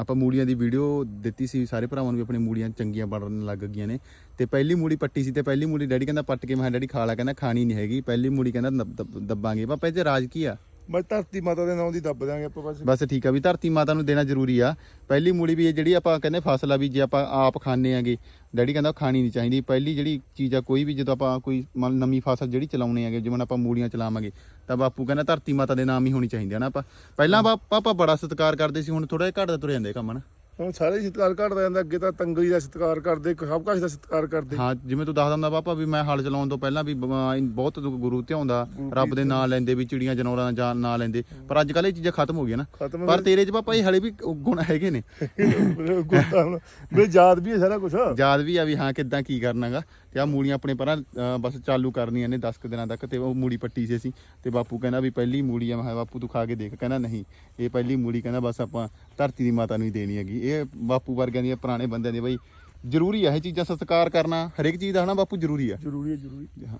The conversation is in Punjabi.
ਆਪਾਂ ਮੂਲੀਆਂ ਦੀ ਵੀਡੀਓ ਦਿੱਤੀ ਸੀ, ਸਾਰੇ ਭਰਾਵਾਂ ਨੂੰ ਵੀ ਆਪਣੇ ਮੂਲੀਆਂ ਚੰਗੀਆਂ ਬਣਨ ਲੱਗ ਗਈਆਂ ਨੇ। ਤੇ ਪਹਿਲੀ ਮੂਲੀ ਪੱਟੀ ਸੀ ਤੇ ਪਹਿਲੀ ਮੂਲੀ ਡੈਡੀ ਕਹਿੰਦਾ ਪੱਟ ਕੇ, ਮੈਂ ਕਿਹਾ, ਡੈਡੀ, ਖਾ ਲਾ। ਕਹਿੰਦਾ, ਖਾਣੀ ਨਹੀਂ ਹੈਗੀ। ਪਹਿਲੀ ਮੂਲੀ ਕਹਿੰਦਾ ਦੱਬਾਂਗੇ। ਪਾਪਾ, ਇਹ 'ਚ ਰਾਜ ਕੀ ਆ? ਬਸ ਧਰਤੀ ਮਾਤਾ ਦੇ ਨਾਂ ਦੀ ਦੱਬ ਦਾਂਗੇ ਆਪਾਂ ਬਸ। ਬਸ ਠੀਕ ਆ ਵੀ ਧਰਤੀ ਮਾਤਾ ਨੂੰ ਦੇਣਾ ਜ਼ਰੂਰੀ ਆ। ਪਹਿਲੀ ਮੂਲੀ ਵੀ ਇਹ ਜਿਹੜੀ ਆਪਾਂ ਕਹਿੰਦੇ ਫਸਲ ਆ ਵੀ ਜੇ ਆਪਾਂ ਆਪ ਖਾਣੇ ਆਗੇ, ਡੈਡੀ ਕਹਿੰਦਾ ਖਾਣੀ ਨਹੀਂ ਚਾਹੀਦੀ। ਪਹਿਲੀ ਜਿਹੜੀ ਚੀਜ਼ ਆ ਕੋਈ ਵੀ ਜਦੋਂ ਆਪਾਂ ਕੋਈ ਮੰਨ ਨਵੀਂ ਫਸਲ ਜਿਹੜੀ ਚਲਾਉਣੀ ਆਗੇ, ਜਿਵੇਂ ਆਪਾਂ ਮੂਲੀਆਂ ਚਲਾਵਾਂਗੇ, ਤਾਂ ਬਾਪੂ ਕਹਿੰਦਾ ਧਰਤੀ ਮਾਤਾ ਦੇ ਨਾਮ ਹੀ ਹੋਣੀ ਚਾਹੀਦੀ ਆ ਨਾ ਆਪਾਂ। ਪਹਿਲਾਂ ਬਾ- ਬੜਾ ਸਤਿਕਾਰ ਕਰਦੇ ਸੀ, ਹੁਣ ਥੋੜਾ ਜਿਹਾ ਘਟਦਾ ਤੁਰ ਜਾਂਦਾ ਕੰਮ ਨਾ ਹੁਣ ਸਾਰੇ ਸਤਿਕਾਰ ਘਟਦਾ ਜਾਂਦਾ ਅੱਗੇ ਤਾਂ ਤੰਗਲੀ ਦਾ ਸਤਿਕਾਰ ਕਰਦੇ ਸਭ ਕੁਛ ਦਾ ਸਤਿਕਾਰ ਕਰਦੇ। ਹਾਂ ਜਿਵੇਂ ਤੂੰ ਦੱਸਦਾ ਹੁੰਦਾ ਪਾਪਾ ਵੀ ਮੈਂ ਹਲ ਚਲਾਉਣ ਤੋਂ ਪਹਿਲਾਂ ਵੀ ਬਹੁਤ ਗੁਰੂ ਧਿਆਉਂਦਾ ਰੱਬ ਦੇ ਨਾਂ ਲੈਂਦੇ ਵੀ ਚਿੜੀਆਂ ਜਨੌਰਾਂ ਦਾ ਨਾਂ ਲੈਂਦੇ। ਪਰ ਅੱਜ ਕੱਲ ਇਹ ਚੀਜ਼ਾਂ ਖਤਮ ਹੋ ਗਈਆਂ ਨਾ। ਪਰ ਤੇਰੇ 'ਚ ਪਾਪਾ ਇਹ ਹਲੇ ਵੀ ਗੁਣ ਹੈਗੇ ਨੇ। ਯਾਦ ਵੀ ਹੈ ਸਾਰਾ ਕੁਝ ਯਾਦ ਵੀ ਆ ਵੀ ਹਾਂ ਕਿੱਦਾਂ ਕੀ ਕਰਨਾਗਾ। ਤੇ ਆ ਮੂਲੀਆਂ ਆਪਣੇ ਪਰਾਂ ਬਸ ਚਾਲੂ ਕਰਨੀਆਂ ਨੇ 10 ਕੁ ਦਿਨਾਂ ਤੱਕ। ਤੇ ਉਹ ਮੂਲੀ ਪੱਟੀ ਸੀ। ਅਸੀਂ ਤੇ ਬਾਪੂ ਕਹਿੰਦਾ ਵੀ ਪਹਿਲੀ ਮੂਲੀ ਆ ਮੈਂ ਬਾਪੂ ਤੂੰ ਖਾ ਕੇ ਦੇਖ ਕਹਿੰਦਾ ਨਹੀਂ। ਇਹ ਪਹਿਲੀ ਮੂਲੀ ਕਹਿੰਦਾ ਬਸ ਆਪਾਂ ਧਰਤੀ ਦੀ ਮਾਤਾ ਨੂੰ ਹੀ ਦੇਣੀ ਹੈਗੀ। ਇਹ ਬਾਪੂ ਵਰਗਿਆਂ ਦੀਆਂ ਪੁਰਾਣੇ ਬੰਦਿਆਂ ਦੀ ਬਈ ਜ਼ਰੂਰੀ ਆ ਇਹ ਚੀਜ਼ਾਂ ਸਤਿਕਾਰ ਕਰਨਾ ਹਰੇਕ ਚੀਜ਼ ਦਾ ਹਨਾ ਬਾਪੂ ਜ਼ਰੂਰੀ ਆ। ਜ਼ਰੂਰੀ ਹੈ ਜ਼ਰੂਰੀ। ਹਾਂ।